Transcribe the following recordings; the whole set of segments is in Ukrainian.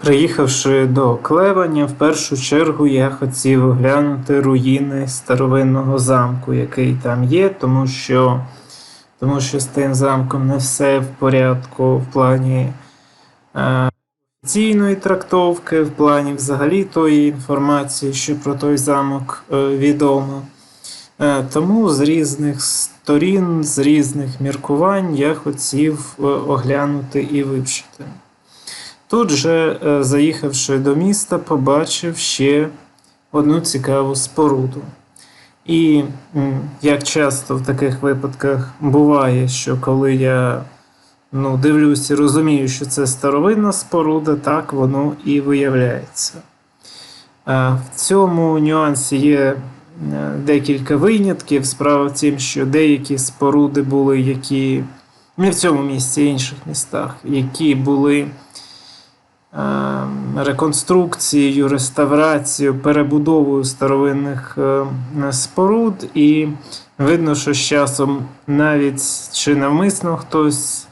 Приїхавши до Клеваня, в першу чергу я хотів оглянути руїни старовинного замку, який там є, тому що, тому що з тим замком не все в порядку в плані е, офіційної трактовки, в плані взагалі тої інформації, що про той замок е, відомо. Е, Тому з різних сторін, з різних міркувань я хотів е, оглянути і вивчити. Тут же, е, заїхавши до міста, побачив ще одну цікаву споруду. І як часто в таких випадках буває, що коли я ну, дивлюсь і розумію, що це старовинна споруда, так воно і виявляється. В цьому нюансі є е, декілька винятків. Справа в тім, що деякі споруди були, які не в цьому місці, а в інших містах, які були реконструкцією, реставрацією, перебудовою старовинних е, споруд, і видно, що з часом навіть чи навмисно хтось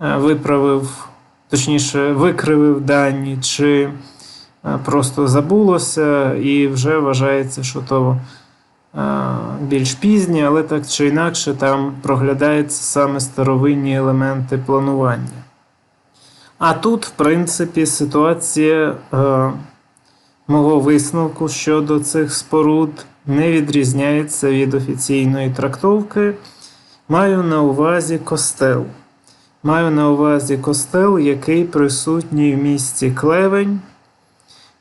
е, виправив, точніше, викривив дані, чи е, просто забулося, і вже вважається, що то е, більш пізнє, але так чи інакше там проглядаються саме старовинні елементи планування. А тут, в принципі, ситуація е, мого висновку щодо цих споруд не відрізняється від офіційної трактовки. Маю на увазі костел. Маю на увазі костел, який присутній в місті Клевень.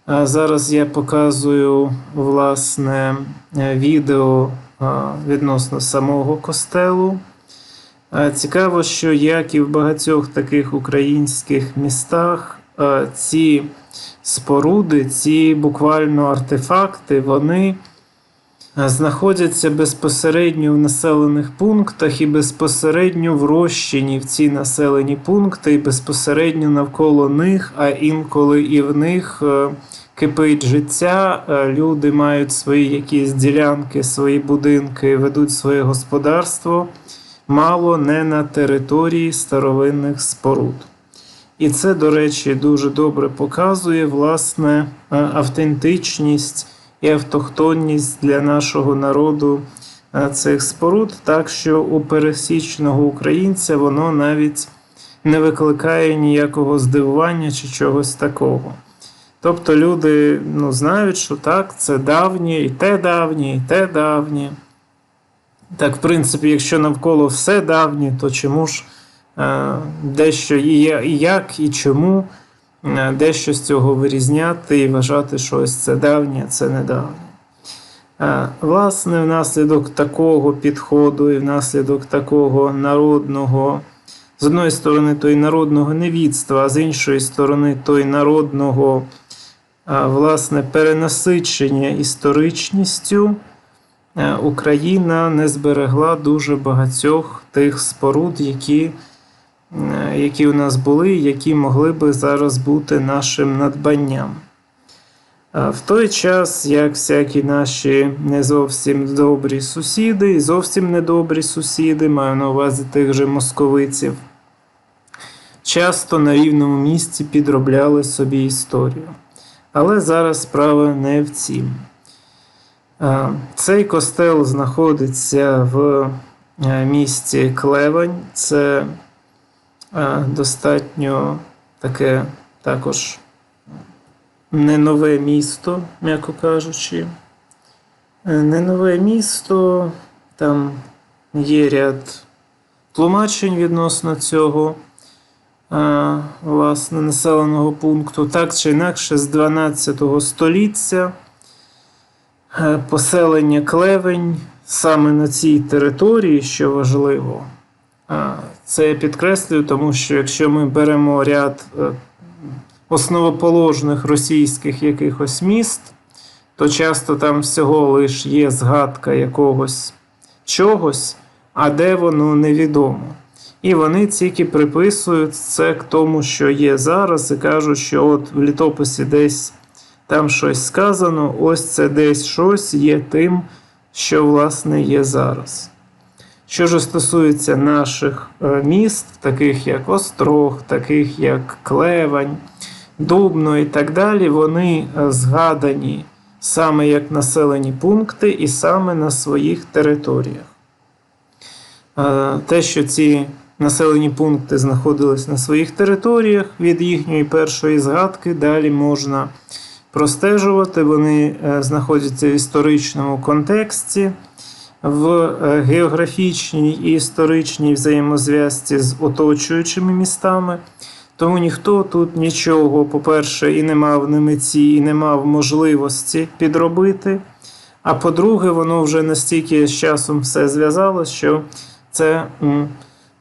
А зараз я показую власне е, відео е, відносно самого костелу. Цікаво, що як і в багатьох таких українських містах, ці споруди, ці буквально артефакти, вони знаходяться безпосередньо в населених пунктах і безпосередньо врощені в ці населені пункти, і безпосередньо навколо них, а інколи і в них кипить життя. Люди мають свої якісь ділянки, свої будинки, ведуть своє господарство мало не на території старовинних споруд. І це, до речі, дуже добре показує власне е, автентичність і автохтонність для нашого народу е, цих споруд, так що у пересічного українця воно навіть не викликає ніякого здивування чи чогось такого. Тобто люди ну, знають, що так, це давнє, і те давнє, і те давнє. Так, в принципі, якщо навколо все давнє, то чому ж е, дещо і, як, і чому е, дещо з цього вирізняти і вважати, що ось це давнє, а це недавнє. Е, власне, внаслідок такого підходу і внаслідок такого народного, з одної сторони, той народного невідства, а з іншої сторони, той народного е, власне, перенасичення історичністю. Е, Україна не зберегла дуже багатьох тих споруд, які, е, які у нас були, які могли би зараз бути нашим надбанням. Е, В той час, як всякі наші не зовсім добрі сусіди, і зовсім недобрі сусіди, маю на увазі тих же московиців, часто на рівному місці підробляли собі історію. Але зараз справа не в цім. Е, Цей костел знаходиться в е, місті Клевань. Це е, достатньо таке також не нове місто, м'яко кажучи. Не нове місто, там є ряд тлумачень відносно цього власне, населеного пункту. Так чи інакше, з 12 століття. Е, Поселення Клевень саме на цій території, що важливо, е, це я підкреслюю, тому що якщо ми беремо ряд е, основоположних російських якихось міст, то часто там всього лиш є згадка якогось чогось, а де воно невідомо. І вони тільки приписують це к тому, що є зараз, і кажуть, що от в літописі десь там щось сказано, ось це десь щось є тим, що власне є зараз. Що ж стосується наших е, міст, таких як Острог, таких як Клевань, Дубно і так далі, вони е, згадані саме як населені пункти і саме на своїх територіях. Е, Те, що ці населені пункти знаходились на своїх територіях, від їхньої першої згадки далі можна простежувати. Вони е, знаходяться в історичному контексті, в е, географічній і історичній взаємозв'язці з оточуючими містами. Тому ніхто тут нічого, по-перше, і не мав на меті, і не мав можливості підробити. А по-друге, воно вже настільки з часом все зв'язалось, що це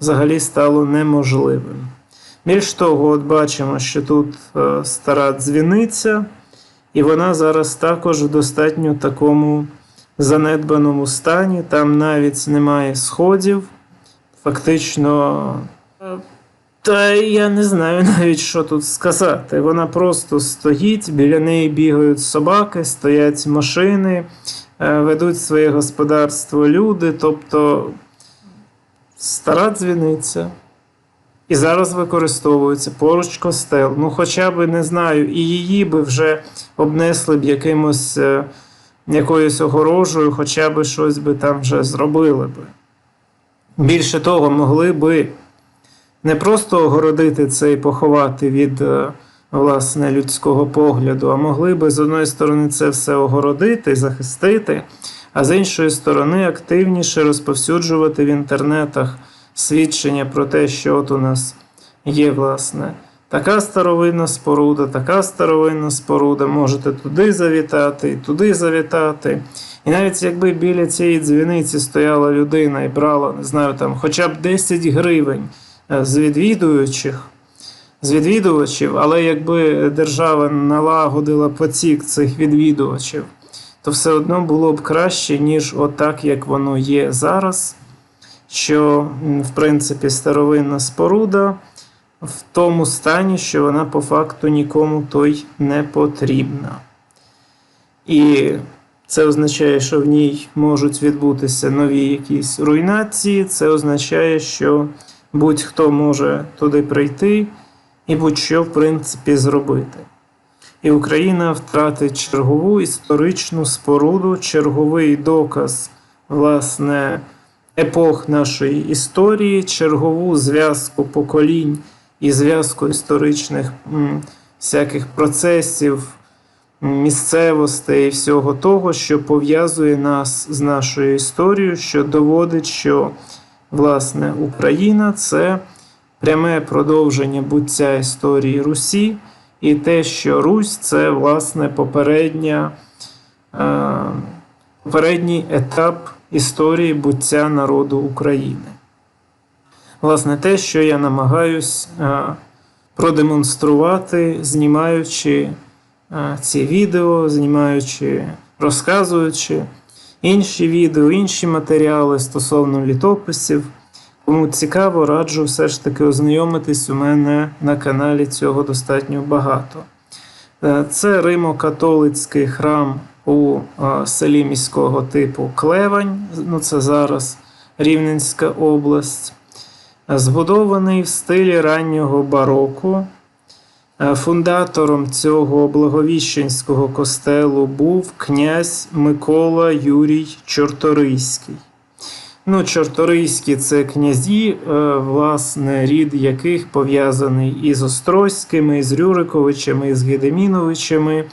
взагалі стало неможливим. Більш того, от бачимо, що тут е, стара дзвіниця, і вона зараз також в достатньо такому занедбаному стані. Там навіть немає сходів. Фактично, е, та я не знаю навіть, що тут сказати. Вона просто стоїть, біля неї бігають собаки, стоять машини, е, ведуть своє господарство люди, тобто стара дзвіниця. І зараз використовується поруч костел. Ну, хоча б не знаю, і її би вже обнесли б якимось е, якоюсь огорожею, хоча б щось би там вже зробили би. Більше того, могли би не просто огородити це і поховати від е, власне людського погляду, а могли би з одної сторони це все огородити, захистити, а з іншої сторони активніше розповсюджувати в інтернетах свідчення про те, що от у нас є, власне, така старовинна споруда, така старовинна споруда, можете туди завітати, і туди завітати. І навіть якби біля цієї дзвіниці стояла людина і брала, не знаю, там хоча б 10 гривень е, з відвідуючих, з відвідувачів, але якби держава налагодила потік цих відвідувачів, то все одно було б краще, ніж отак, як воно є зараз. Що, в принципі, старовинна споруда в тому стані, що вона по факту нікому той не потрібна. І це означає, що в ній можуть відбутися нові якісь руйнації. Це означає, що будь-хто може туди прийти і будь-що, в принципі, зробити. І Україна втратить чергову історичну споруду, черговий доказ, власне, епох нашої історії, чергову зв'язку поколінь і зв'язку історичних всяких процесів, місцевостей і всього того, що пов'язує нас з нашою історією, що доводить, що власне Україна це пряме продовження буття історії Русі, і те, що Русь це власне попередня. Е, Попередній етап історії буття народу України. Власне, те, що я намагаюсь е, продемонструвати, знімаючи е, ці відео, знімаючи, розказуючи інші відео, інші матеріали стосовно літописів. Кому цікаво, раджу все ж таки ознайомитись у мене на каналі цього достатньо багато. Е, Це Римо-католицький храм у е, селі міського типу Клевань, ну це зараз Рівненська область, збудований в стилі раннього бароко. Е, Фундатором цього благовіщенського костелу був князь Микола Юрій Чорторийський. Ну, Чорторийські це князі, е, власне, рід яких пов'язаний із Острозькими, із Рюриковичами, із Гедеміновичами.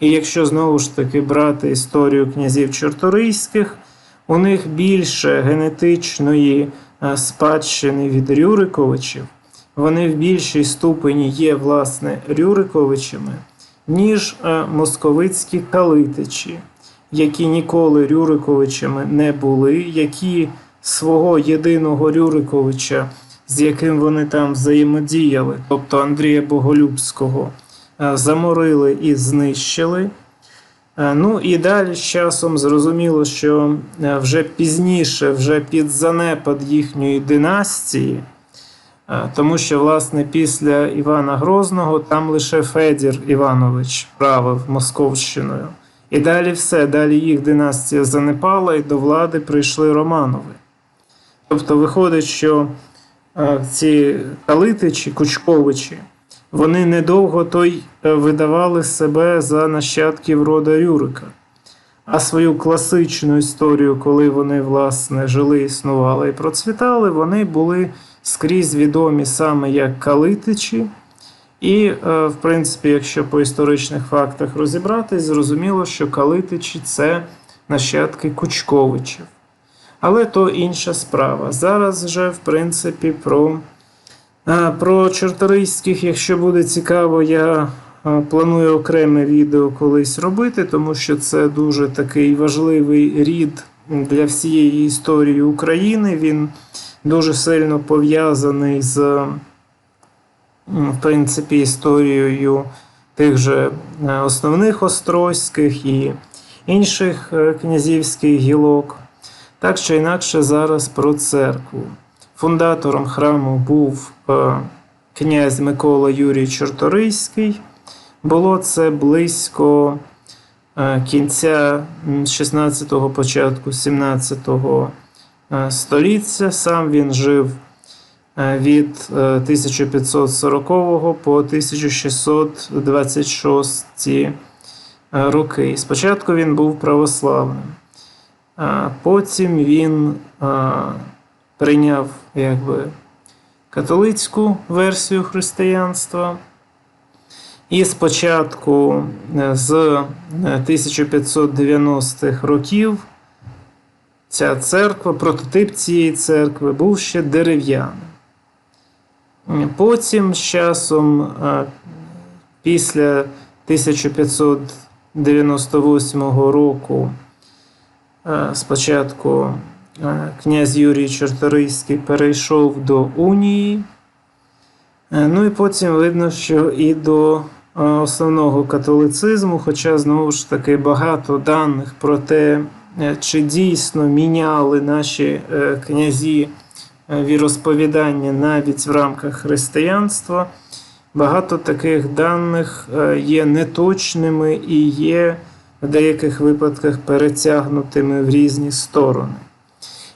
І якщо знову ж таки брати історію князів Чорторийських, у них більше генетичної е, спадщини від Рюриковичів, вони в більшій ступені є, власне, Рюриковичами, ніж е, московицькі калитичі, які ніколи Рюриковичами не були, які свого єдиного Рюриковича, з яким вони там взаємодіяли, тобто Андрія Боголюбського, заморили і знищили. Е, Ну і далі з часом зрозуміло, що е, вже пізніше, вже під занепад їхньої династії, е, тому що, власне, після Івана Грозного там лише Федір Іванович правив Московщиною. І далі все, далі їх династія занепала, і до влади прийшли Романови. Тобто виходить, що е, ці калитичі, Кучковичі, вони недовго той е, видавали себе за нащадків рода Рюрика. А свою класичну історію, коли вони власне жили, існували і процвітали, вони були скрізь відомі саме як калитичі. І, е, в принципі, якщо по історичних фактах розібратись, зрозуміло, що калитичі це нащадки Кучковичів. Але то інша справа. Зараз вже, в принципі, про, про чорторийських, якщо буде цікаво, я планую окреме відео колись робити, тому що це дуже такий важливий рід для всієї історії України. Він дуже сильно пов'язаний з, в принципі, історією тих же е, основних острозьких і інших е, князівських гілок. Так чи інакше, зараз про церкву. Фундатором храму був е, князь Микола Юрій Чорторийський. Було це близько е, кінця 16-го, початку 17-го е, століття. Сам він жив від е, 1540 по 1626 е, роки. Спочатку він був православним. Потім він прийняв якби, католицьку версію християнства. І спочатку е, з 1590-х років ця церква, прототип цієї церкви був ще дерев'яним. Потім з часом, після 1598 року, Е, Спочатку е, князь Юрій Чорторийський перейшов до Унії, Е, ну і потім видно, що і до е, основного католицизму, хоча знову ж таки багато даних про те, е, чи дійсно міняли наші князі віросповідання навіть в рамках християнства. Багато таких даних є неточними і є в деяких випадках перетягнутими в різні сторони.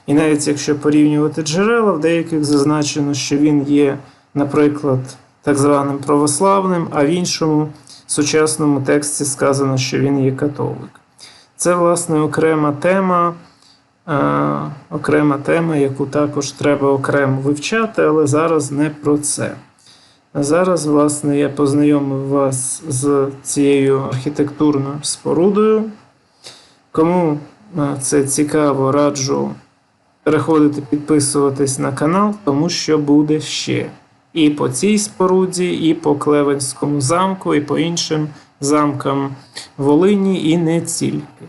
І навіть якщо порівнювати джерела, в деяких зазначено, що він є, наприклад, так званим православним, а в іншому сучасному тексті сказано, що він є католик. Це, власне, окрема тема, е, окрема тема, яку також треба окремо вивчати, але зараз не про це. Зараз, власне, я познайомив вас з цією архітектурною спорудою. Кому е, це цікаво, раджу переходити, підписуватись на канал, тому що буде ще. І по цій споруді, і по Клевенському замку, і по іншим замкам Волині, і не тільки.